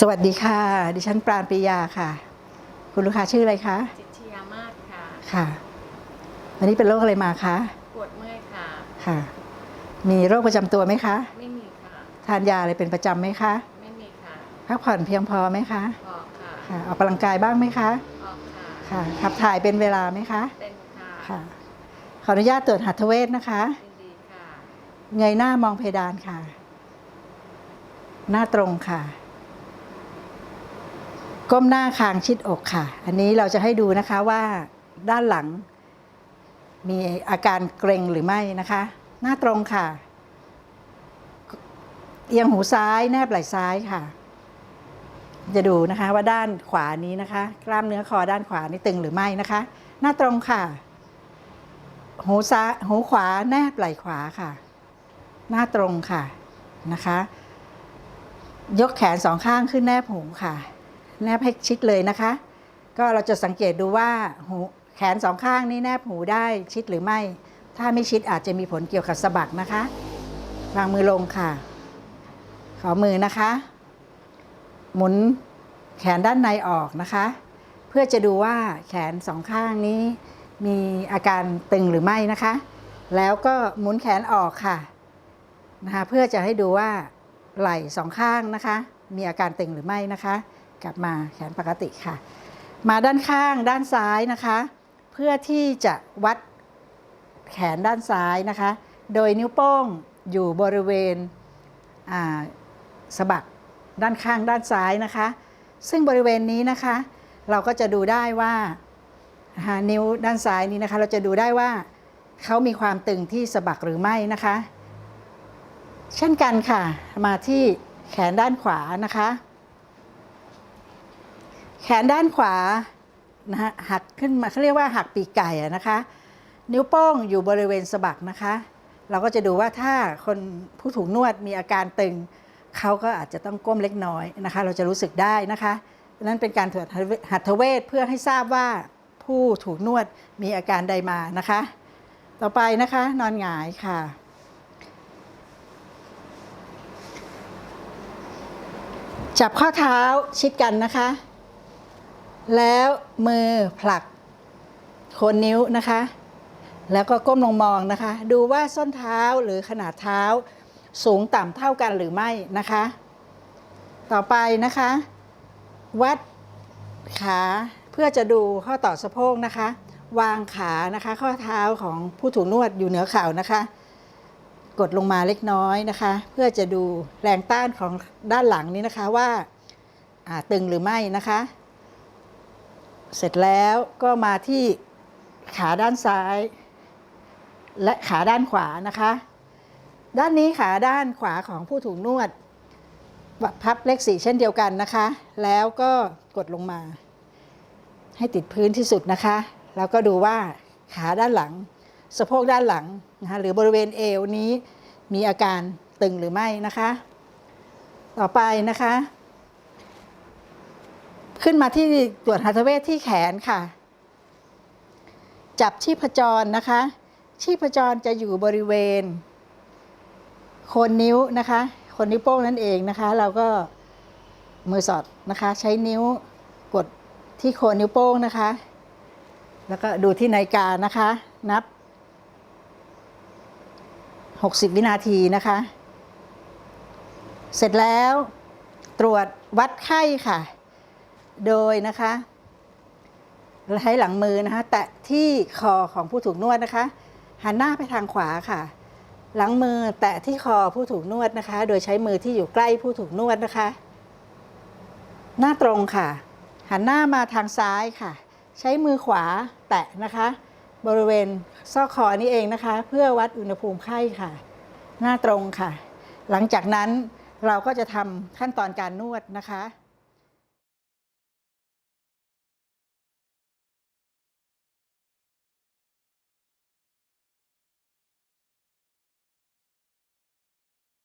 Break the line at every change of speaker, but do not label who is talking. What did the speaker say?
สวัสดีค่ะ ดิฉันปราณปริยาค่ะ คุณลูกค้าชื่ออะไรคะ
จิตรยามาศค่ะ
ค่ะวันนี้เป็นโรคอะไรมาคะ
ปวดเมื่อยค่ะ
ค่ะ มีโรคประจำตัวไหมคะ
ไม่มีค่ะ
ทานยาอะไรเป็นประจำไหมคะ
ไม่มีค่ะ
พักผ่อนเพียงพอไหมคะ
พอค่ะ
ค่ะ ออกกำลังกายบ้างไหมคะ
พอค่ะ
ค่ะ ขับถ่ายเป็นเวลาไหมคะ
เป็นค่ะ
ค่ะ ขออนุญาตตรวจหัตถเวชนะคะ
ยินดีค่ะ
เงยหน้ามองเพดานค่ะ หน้าตรงค่ะ ก้มหน้าคางชิดอกค่ะ อันนี้เราจะให้ดูนะคะว่าด้านหลัง มีอาการเกร็งหรือไม่นะคะ หน้าตรงค่ะ เอียงหูซ้ายแนบไหล่ซ้ายค่ะ จะดูนะคะว่าด้านขวานี้นะคะ กล้ามเนื้อคอด้านขวานี่ตึงหรือไม่นะคะ หน้าตรงค่ะ หูซ้ายหูขวาแนบไหล่ขวาค่ะ หน้าตรงค่ะนะคะ ยกแขนสองข้างขึ้นแนบหูค่ะ แนบให้ชิดเลยนะคะ ก็เราจะสังเกตดูว่าหูแขนสองข้างนี้แนบหูได้ชิดหรือไม่ ถ้าไม่ชิดอาจจะมีผลเกี่ยวกับสะบักนะคะ วางมือลงค่ะ ขอมือนะคะ หมุนแขนด้านในออกนะคะ เพื่อจะดูว่าแขนสองข้างนี้ มีอาการตึงหรือไม่นะคะ แล้วก็หมุนแขนออกค่ะนะคะเพื่อจะให้ดูว่าไหล่สองข้างนะคะ มีอาการตึงหรือไม่นะคะ กลับมาแขนปกติค่ะ มาด้านข้างด้านซ้ายนะคะ เพื่อที่จะวัดแขนด้านซ้ายนะคะ โดยนิ้วโป้งอยู่บริเวณสะบักด้านข้างด้านซ้ายนะคะ ซึ่งบริเวณนี้นะคะ เราก็จะดูได้ว่านิ้วด้านซ้ายนี้นะคะ เราจะดูได้ว่าเขามีความตึงที่สะบักหรือไม่นะคะ เช่นกันค่ะ มาที่แขนด้านขวานะคะ แขนด้านขวานะฮะหักขึ้นมาเขาเรียกว่าหักปีกไก่ะนะคะ นิ้วโป้งอยู่บริเวณสะบักนะคะ เราก็จะดูว่าถ้าคนผู้ถูกนวดมีอาการตึง เขาก็อาจจะต้องก้มเล็กน้อยนะคะ เราจะรู้สึกได้นะคะนั่นเป็นการตรวจหัตถเวชเพื่อให้ทราบว่าผู้ถูกนวดมีอาการใดมานะคะ ต่อไปนะคะนอนหงายค่ะ จับข้อเท้าชิดกันนะคะ แล้วมือผลักโคนนิ้วนะคะ แล้วก็ก้มลงมองนะคะ ดูว่าส้นเท้าหรือขนาดเท้าสูงต่ำเท่ากันหรือไม่นะคะ ต่อไปนะคะ วัดขาเพื่อจะดูข้อต่อสะโพกนะคะ วางขานะคะ ข้อเท้าของผู้ถูกนวดอยู่เหนือเข่านะคะ กดลงมาเล็กน้อยนะคะ เพื่อจะดูแรงต้านของด้านหลังนี้นะคะว่าตึงหรือไม่นะคะ เสร็จแล้วก็มาที่ขาด้านซ้าย และขาด้านขวานะคะ ด้านนี้ขาด้านขวาของผู้ถูกนวดพับเลขสี่เช่นเดียวกันนะคะ แล้วก็กดลงมา ให้ติดพื้นที่สุดนะคะ แล้วก็ดูว่าขาด้านหลัง สะโพกด้านหลังนะคะหรือบริเวณเอวนี้มีอาการตึงหรือไม่นะคะ ต่อไปนะคะ ขึ้นมาที่ตรวจหัตถเวชที่แขนค่ะ จับชีพจรนะคะ ชีพจรจะอยู่บริเวณ โคนนิ้วนะคะโคนนิ้วโป้งนั่นเองนะคะ เราก็มือสอดนะคะ ใช้นิ้วกดที่โคนนิ้วโป้งนะคะ แล้วก็ดูที่นาฬิกานะคะ นับ 60 วินาทีนะคะ เสร็จแล้วตรวจวัดไข้ค่ะ โดยนะคะใช้หลังมือนะคะ แตะที่คอของผู้ถูกนวดนะคะ หันหน้าไปทางขวาค่ะ หลังมือแตะที่คอผู้ถูกนวดนะคะ โดยใช้มือที่อยู่ใกล้ผู้ถูกนวดนะคะ หน้าตรงค่ะ หันหน้ามาทางซ้ายค่ะ ใช้มือขวาแตะนะคะ บริเวณซอกคอนี้เองนะคะ เพื่อวัดอุณหภูมิไข้ค่ะ หน้าตรงค่ะ หลังจากนั้นเราก็จะทำขั้นตอนการนวดนะคะ